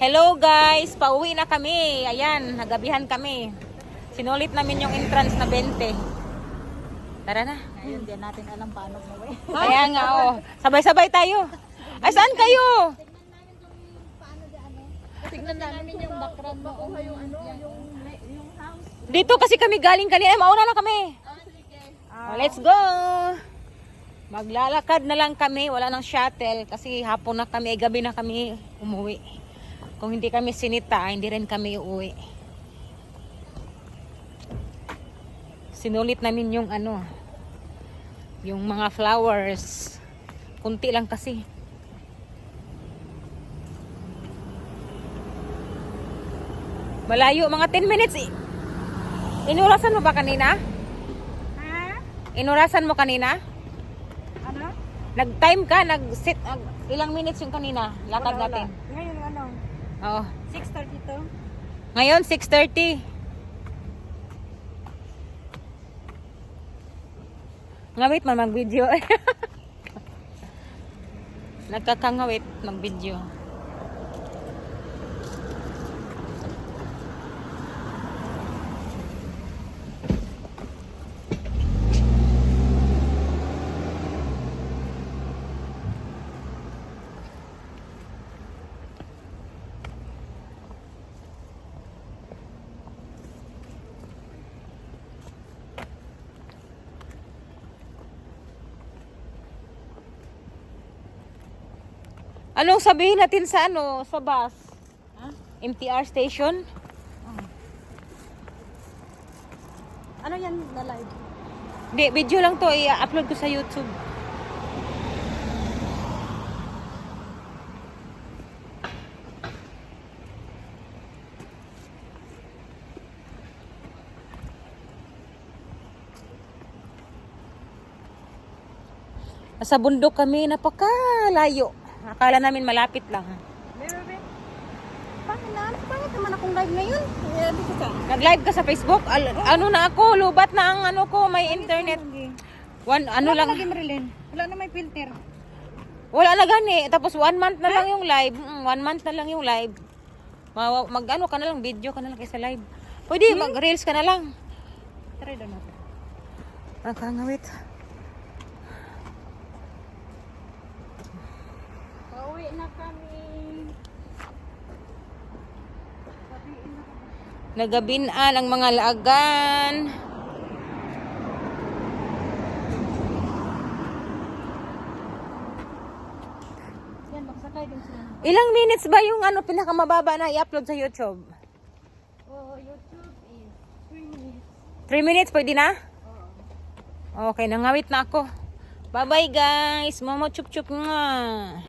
Hello guys, pauwi na kami. Ayan, nagabihan kami. Sinulit namin yung entrance na 20. Tara na. Ngayon, di natin alam paano umuwi. Kaya nga oh. Sabay-sabay tayo. Ay, saan kayo? Tignan namin yung background mo. yung ano, yung, yung house. Dito kasi kami galing kanina. Eh, mauna na kami. Oh, let's go. Maglalakad na lang kami. Wala nang shuttle kasi hapon na kami, eh, gabi na kami umuwi. Kung hindi kami sinita, hindi rin kami uuwi. Sinulit namin yung ano, yung mga flowers. Kunti lang kasi. Malayo, mga 10 minutes. Inurasan mo ba kanina? Ha? Inurasan mo kanina? Ano? Nag-time ka, nag-sit, nag- ilang minutes yung kanina? Lakad natin. Ngayon, ano? Oo. 6.32? Ngayon, 6.30. Ngawit man mag-video. Nagkakangawit mag-video. Anong sabihin natin sa ano, sa bus? Ha? MTR station? Ano yan na live? Hindi, video lang to. I-upload ko sa YouTube. Sa bundok kami, napakalayo. Akala namin malapit lang. Bakit na? Bakit naman akong live ngayon? Eh. Nag-live ka sa Facebook? Al- ano na ako, lubat na ang ano ko, may internet. One, ano lang, Lagi Marilyn. Wala na may filter. wala na gani. Tapos one month na lang yung live. Mm, one month na lang yung live. Ma- Mag ano ka na lang, video ka na lang kaysa live. Pwede, mag-reels ka na lang. Try doon natin. Nakangawit. Na kami. Nagabinaan ang mga laagan. Yan, magsakay din sila. Ilang minutes ba yung ano pinakamababa na i-upload sa YouTube? Oh, YouTube is 3 minutes. 3 minutes, pwede na? Oo. Okay, nangawit na ako. Bye-bye guys. Momo chup chup nga.